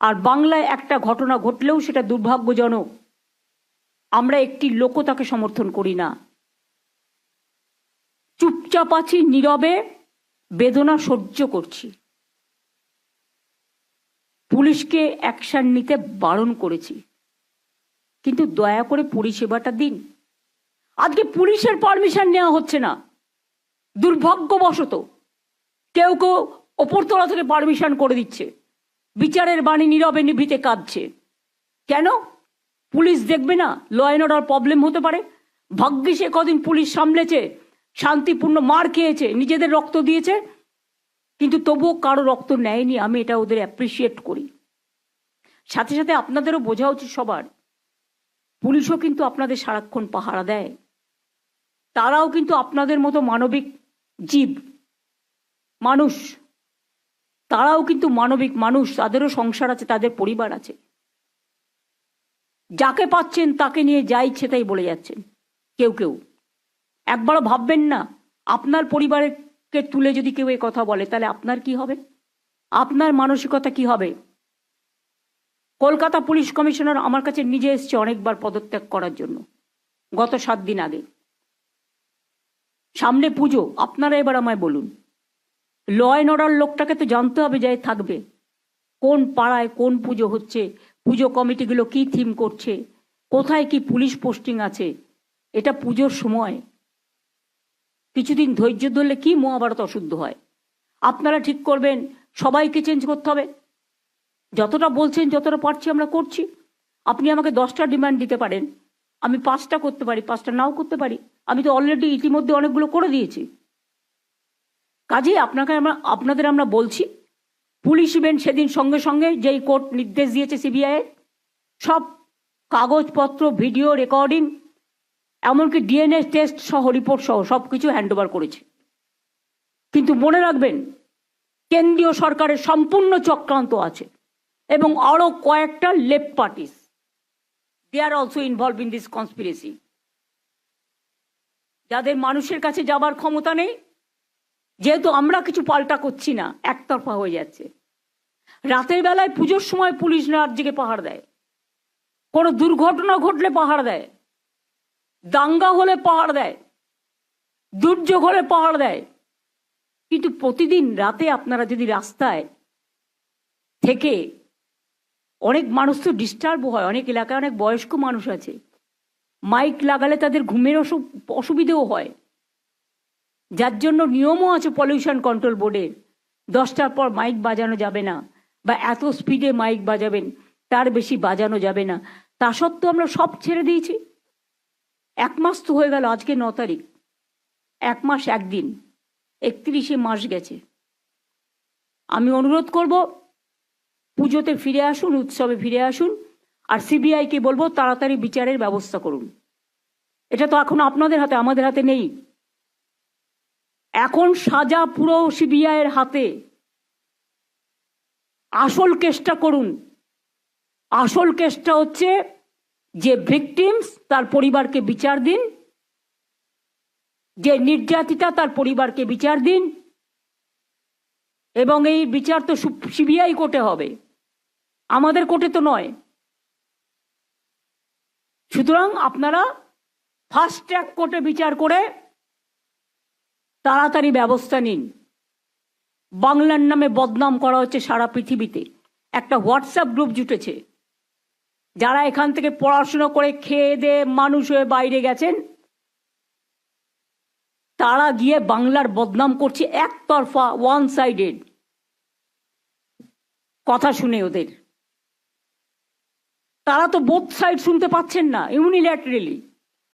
আর বাংলায় একটা ঘটনা ঘটলেও সেটা দুর্ভাগ্যজনক। আমরা একটি লোকও তাকে সমর্থন করি না। চুপচাপ আছি, নীরবে, বেদনা সহ্য করছি। পুলিশকে অ্যাকশন নিতে বারণ করেছি। কিন্তু দয়া করে পরিষেবাটা দিন। আজকে পুলিশের পারমিশন নেওয়া হচ্ছে না। দুর্ভাগ্যবশত কেউ কেউ ওপরতলা থেকে পারমিশন করে দিচ্ছে। বিচারের বাণী নীরবে নিভিতে কাঁদছে। কেন? পুলিশ দেখবে না ল অ্যান্ড অর্ডার প্রবলেম হতে পারে? ভাগ্যে সে কদিন পুলিশ সামলেছে, শান্তিপূর্ণ মার খেয়েছে, নিজেদের রক্ত দিয়েছে, কিন্তু তবুও কারও রক্ত নেয়নি, আমি এটা ওদের অ্যাপ্রিসিয়েট করি। সাথে সাথে আপনাদেরও বোঝা উচিত সবার, পুলিশও কিন্তু আপনাদের সারাক্ষণ পাহারা দেয়। তারাও কিন্তু আপনাদের মতো মানবিক জীব, মানুষ। তারাও কিন্তু মানবিক মানুষ, তাদেরও সংসার আছে, তাদের পরিবার আছে। যাকে পাচ্ছেন তাকে নিয়ে যা ইচ্ছে তাই বলে যাচ্ছেন। কেউ কেউ। একবারও ভাববেন না, আপনার পরিবারকে তুলে যদি কেউ এ কথা বলে, তাহলে আপনার কি হবে? আপনার মানসিকতা কি হবে? কলকাতা পুলিশ কমিশনার আমার কাছে নিজে এসছে অনেকবার পদত্যাগ করার জন্য, গত সাত দিন আগে। সামনে পুজো, আপনারা এবার আমায় বলুন। ল অ্যান্ড অর্ডার লোকটাকে তো জানতে হবে যে থাকবে। কোন পাড়ায় কোন পুজো হচ্ছে, পুজো কমিটিগুলো কি থিম করছে, কোথায় কি পুলিশ পোস্টিং আছে, এটা পুজোর সময়। কিছুদিন ধৈর্য ধরলে কি মহাভারত অশুদ্ধ হয়? আপনারা ঠিক করবেন, সবাইকে চেঞ্জ করতে হবে। যতটা বলছেন, যতটা পারছি আমরা করছি। আপনি আমাকে দশটা ডিমান্ড দিতে পারেন। আমি পাঁচটা করতে পারি, পাঁচটা নাও করতে পারি। আমি তো অলরেডি ইতিমধ্যে অনেকগুলো করে দিয়েছি। কাজেই আপনাকে আমরা, আপনাদের আমরা বলছি, পুলিশ ইভেন্ট সেদিন সঙ্গে সঙ্গে যেই কোর্ট নির্দেশ দিয়েছে সিবিআই সব কাগজপত্র, ভিডিও রেকর্ডিং এমনকি ডিএনএ টেস্ট সহ রিপোর্ট সহ, সব কিছু হ্যান্ড ওভার করেছে। কিন্তু মনে রাখবেন, কেন্দ্রীয় সরকারের সম্পূর্ণ চক্রান্ত আছে এবং আরও কয়েকটা left parties they are also involve in this conspiracy যাদের মানুষের কাছে যাবার ক্ষমতা নেই যেহেতু আমরা কিছু পাল্টা করছি না, একতরফা হয়ে যাচ্ছে। রাতের বেলায় পুজোর সময় পুলিশ রাজ্যকে পাহাড় দেয়। কোনো দুর্ঘটনা ঘটলে পাহাড় দেয়। দাঙ্গা হলে পাহাড় দেয়। দুর্যোগ হলে পাহাড় দেয়। কিন্তু প্রতিদিন রাতে আপনারা যদি রাস্তায় থেকে অনেক মানুষ তো ডিস্টার্ব হয়, অনেক এলাকায় অনেক বয়স্ক মানুষ আছে। মাইক লাগালে তাদের ঘুমের অসুবিধেও হয়। যার জন্য নিয়মও আছে পলিউশন কন্ট্রোল বোর্ডের দশটার পর মাইক বাজানো যাবে না, বা এত স্পিডে মাইক বাজাবেন, তার বেশি বাজানো যাবে না। তা সত্ত্বেও আমরা সব ছেড়ে দিয়েছি। এক মাস তো হয়ে গেল, আজকে ন তারিখ। এক মাস একদিন, একত্রিশে মাস গেছে। আমি অনুরোধ করব, পুজোতে ফিরে আসুন, উৎসবে ফিরে আসুন, আর সিবিআইকে বলব তাড়াতাড়ি বিচারের ব্যবস্থা করুন। এটা তো এখন আপনাদের হাতে, আমাদের হাতে নেই। এখন সাজা পুরো সিবিআইয়ের হাতে। আসল কেসটা করুন। আসল কেসটা হচ্ছে যে ভিকটিমস তার পরিবারকে বিচার দিন, যে নির্যাতিতা তার পরিবারকে বিচার দিন, এবং এই বিচার তো সিবিআই কোর্টে হবে। আমাদের কোর্টে তো নয়। সুতরাং আপনারা ফাস্ট ট্র্যাক কোর্টে বিচার করে তাড়াতাড়ি ব্যবস্থা নিন। বাংলার নামে বদনাম করা হচ্ছে সারা পৃথিবীতে। একটা হোয়াটসঅ্যাপ গ্রুপ জুটেছে। যারা এখান থেকে পড়াশুনো করে খেয়ে দিয়ে মানুষ হয়ে বাইরে গেছেন, তারা গিয়ে বাংলার বদনাম করছে একতরফা ওয়ান সাইডেড কথা শুনে ওদের। তারা তো বোথ সাইড শুনতে পাচ্ছেন না ইউনিল্যাটারেলি